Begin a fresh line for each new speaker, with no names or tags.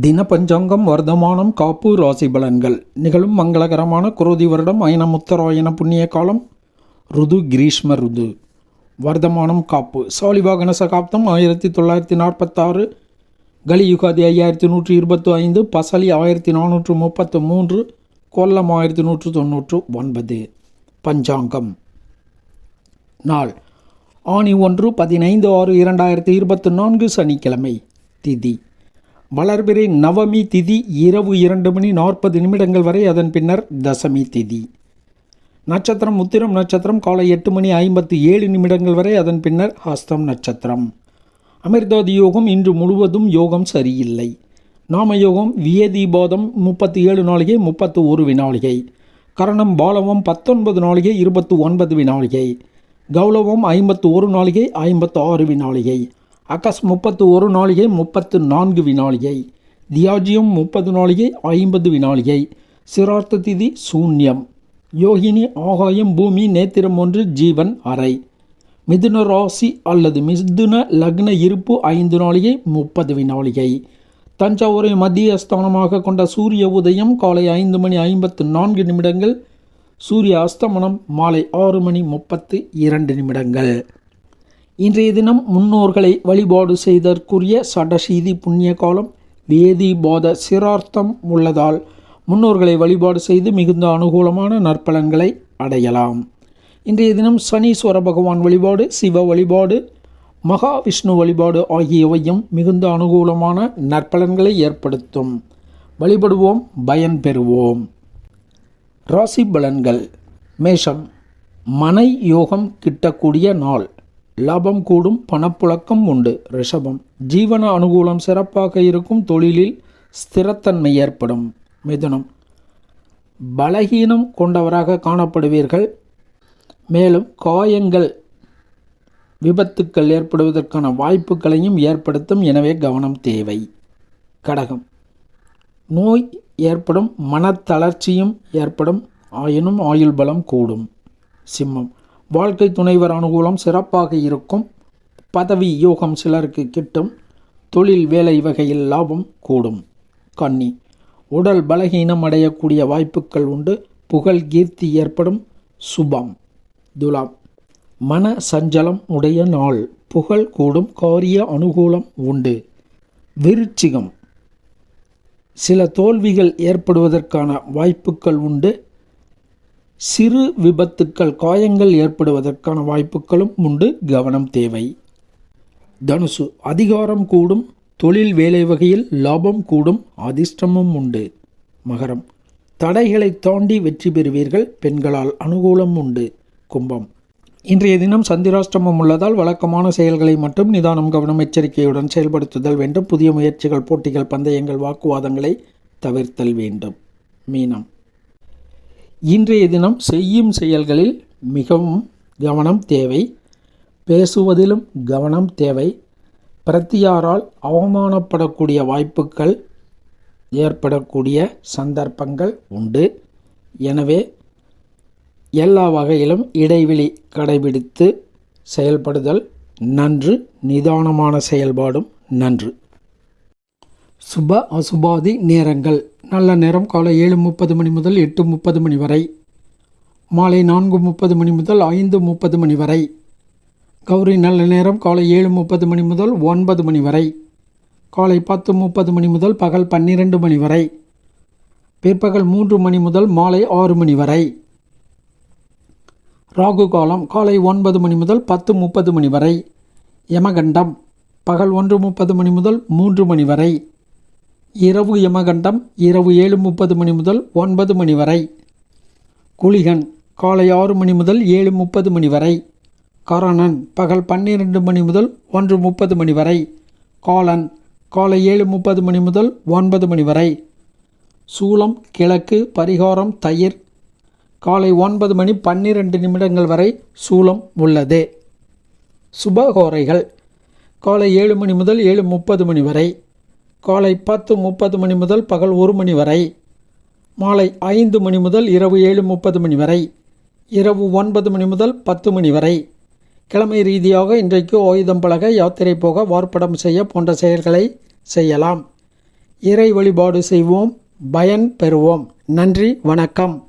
தின பஞ்சாங்கம் வர்த்தமானம் காப்பு ராசி பலன்கள். நிகழும் மங்களகரமான குரோதி வருடம் அயனம் உத்தராயண புண்ணிய காலம். ருது கிரீஷ்ம ருது. வர்த்தமானம் காப்பு. சாலிவாகன சகாப்தம் ஆயிரத்தி தொள்ளாயிரத்தி நாற்பத்தாறு கலியுகாதி ஐயாயிரத்தி நூற்றி இருபத்தி ஐந்து பசலி ஆயிரத்தி நானூற்று முப்பத்து மூன்று கொல்லம் ஆயிரத்தி நூற்று தொண்ணூற்று ஒன்பது. பஞ்சாங்கம். நாள். ஆணி ஒன்று பதினைந்து ஆறு இரண்டாயிரத்தி இருபத்தி நான்கு சனிக்கிழமை. திதி. வளர்பிறை நவமி திதி இரவு இரண்டு மணி நாற்பது நிமிடங்கள் வரை அதன் பின்னர் தசமி திதி. நட்சத்திரம் உத்திரம் நட்சத்திரம் காலை எட்டு மணி ஐம்பத்தி ஏழு நிமிடங்கள் வரை அதன் பின்னர் ஹஸ்தம் நட்சத்திரம். அமிர்தாதி யோகம் இன்று முழுவதும் யோகம் சரியில்லை. நாம யோகம் வியதீபாதம் முப்பத்தி ஏழு நாளிகை முப்பத்து ஒரு வினாளிகை. கரணம் பாலவம் பத்தொன்பது நாளிகை இருபத்து ஒன்பது வினாளிகை. கௌலவம் ஐம்பத்து ஒரு நாளிகை ஐம்பத்து ஆறு வினாளிகை. அகஸ் முப்பத்து ஒரு நாளிகை முப்பத்து நான்கு வினாளிகை தியாஜியம் முப்பது நாளிகை ஐம்பது வினாளிகை சிரார்த்த திதி சூன்யம். யோகினி ஆகாயம் பூமி நேத்திரம் ஒன்று ஜீவன் அறை. மிதுன ராசி அல்லது மிதுன லக்ன இருப்பு ஐந்து நாளிகை முப்பது வினாளிகை தஞ்சாவூரை மத்திய ஸ்தானமாக கொண்ட சூரிய உதயம் காலை ஐந்து மணி ஐம்பத்து நான்கு நிமிடங்கள். சூரிய அஸ்தமனம் மாலை ஆறு மணி முப்பத்து இரண்டு நிமிடங்கள். இன்றைய தினம் முன்னோர்களை வழிபாடு செய்தற்குரிய சடசீதி புண்ணிய காலம் வேதி போத சிரார்த்தம் உள்ளதால் முன்னோர்களை வழிபாடு செய்து மிகுந்த அனுகூலமான நற்பலன்களை அடையலாம். இன்றைய தினம் சனீஸ்வர பகவான் வழிபாடு சிவ வழிபாடு மகாவிஷ்ணு வழிபாடு ஆகியவையும் மிகுந்த அனுகூலமான நற்பலன்களை ஏற்படுத்தும். வழிபடுவோம் பயன் பெறுவோம். ராசி பலன்கள். மேஷம். மனை யோகம் கிட்டக்கூடிய நாள். லாபம் கூடும் பணப்புழக்கம் உண்டு. ரிஷபம். ஜீவன அனுகூலம் சிறப்பாக இருக்கும் தொழிலில் ஸ்திரத்தன்மை ஏற்படும். மிதுனம். பலகீனம் கொண்டவராக காணப்படுவீர்கள். மேலும் காயங்கள் விபத்துக்கள் ஏற்படுவதற்கான வாய்ப்புகளையும் ஏற்படுத்தும். எனவே கவனம் தேவை. கடகம். நோய் ஏற்படும் மனத்தளர்ச்சியும் ஏற்படும். ஆயினும் ஆயுள் பலம் கூடும். சிம்மம். வாழ்க்கை துணைவர் அனுகூலம் சிறப்பாக இருக்கும். பதவி யோகம் சிலருக்கு கிட்டும். தொழில் வேலை வகையில் லாபம் கூடும். கன்னி. உடல் பலகீனம் அடையக்கூடிய வாய்ப்புகள் உண்டு. புகழ் கீர்த்தி ஏற்படும். சுபம். துலாம். மன சஞ்சலம் உடைய நாள். புகழ் கூடும். காரிய அனுகூலம் உண்டு. விருச்சிகம். சில தோல்விகள் ஏற்படுவதற்கான வாய்ப்புகள் உண்டு. சிறு விபத்துக்கள் காயங்கள் ஏற்படுவதற்கான வாய்ப்புகளும் உண்டு. கவனம் தேவை. தனுசு அதிகாரம் கூடும். தொழில் வேலை வகையில் லாபம் கூடும். அதிர்ஷ்டமும் உண்டு. மகரம் தடைகளை தாண்டி வெற்றி பெறுவீர்கள். பெண்களால் அனுகூலம் உண்டு. கும்பம் இன்றைய தினம் சந்திராஷ்டமம் உள்ளதால் வழக்கமான செயல்களை மட்டும் நிதானம் கவனம் எச்சரிக்கையுடன் செயல்படுத்துதல் வேண்டும். புதிய முயற்சிகள் போட்டிகள் பந்தயங்கள் வாக்குவாதங்களை தவிர்த்தல் வேண்டும். மீனம் இன்றைய தினம் செய்யும் செயல்களில் மிகவும் கவனம் தேவை. பேசுவதிலும் கவனம் தேவை. பிரத்தியாரால் அவமானப்படக்கூடிய வாய்ப்புகள் ஏற்படக்கூடிய சந்தர்ப்பங்கள் உண்டு. எனவே எல்லா வகையிலும் இடைவெளி கடைபிடித்து செயல்படுதல் நன்று நிதானமான செயல்பாடும் நன்று. சுப அசுபாதி நேரங்கள். நல்ல நேரம் காலை ஏழு முப்பது மணி முதல் எட்டு முப்பது மணி வரை. மாலை நான்கு முப்பது மணி முதல் ஐந்து முப்பது மணி வரை. கௌரி நல்ல நேரம் காலை ஏழு முப்பது மணி முதல் ஒன்பது மணி வரை. காலை பத்து முப்பது மணி முதல் பகல் பன்னிரெண்டு மணி வரை. பிற்பகல் மூன்று மணி முதல் மாலை ஆறு மணி வரை. ராகு காலம் காலை ஒன்பது மணி முதல் பத்து முப்பது மணி வரை. யமகண்டம் பகல் ஒன்று முப்பது மணி முதல் மூன்று மணி வரை. இரவு யமகண்டம் இரவு ஏழு முப்பது மணி முதல் ஒன்பது மணி வரை. குளிகன் காலை ஆறு மணி முதல் ஏழு முப்பது மணி வரை. கரணன் பகல் பன்னிரெண்டு மணி முதல் ஒன்று முப்பது மணி வரை. காலன் காலை ஏழு முப்பது மணி முதல் ஒன்பது மணி வரை. சூளம் கிழக்கு பரிகாரம் தயிர். காலை ஒன்பது மணி பன்னிரெண்டு நிமிடங்கள் வரை சூளம் உள்ளது. சுபகோரைகள். காலை ஏழு மணி முதல் ஏழு முப்பது மணி வரை. காலை பத்து முப்பது மணி முதல் பகல் ஒரு மணி வரை மாலை ஐந்து மணி முதல் இரவு ஏழு முப்பது மணி வரை இரவு ஒன்பது மணி முதல் பத்து மணி வரை. கிழமை ரீதியாக இன்றைக்கு ஆயுதம் பழக யாத்திரை போக வார்ப்படம் செய்ய போன்ற செயல்களை செய்யலாம். இறை வழிபாடு செய்வோம். பயன் பெறுவோம். நன்றி வணக்கம்.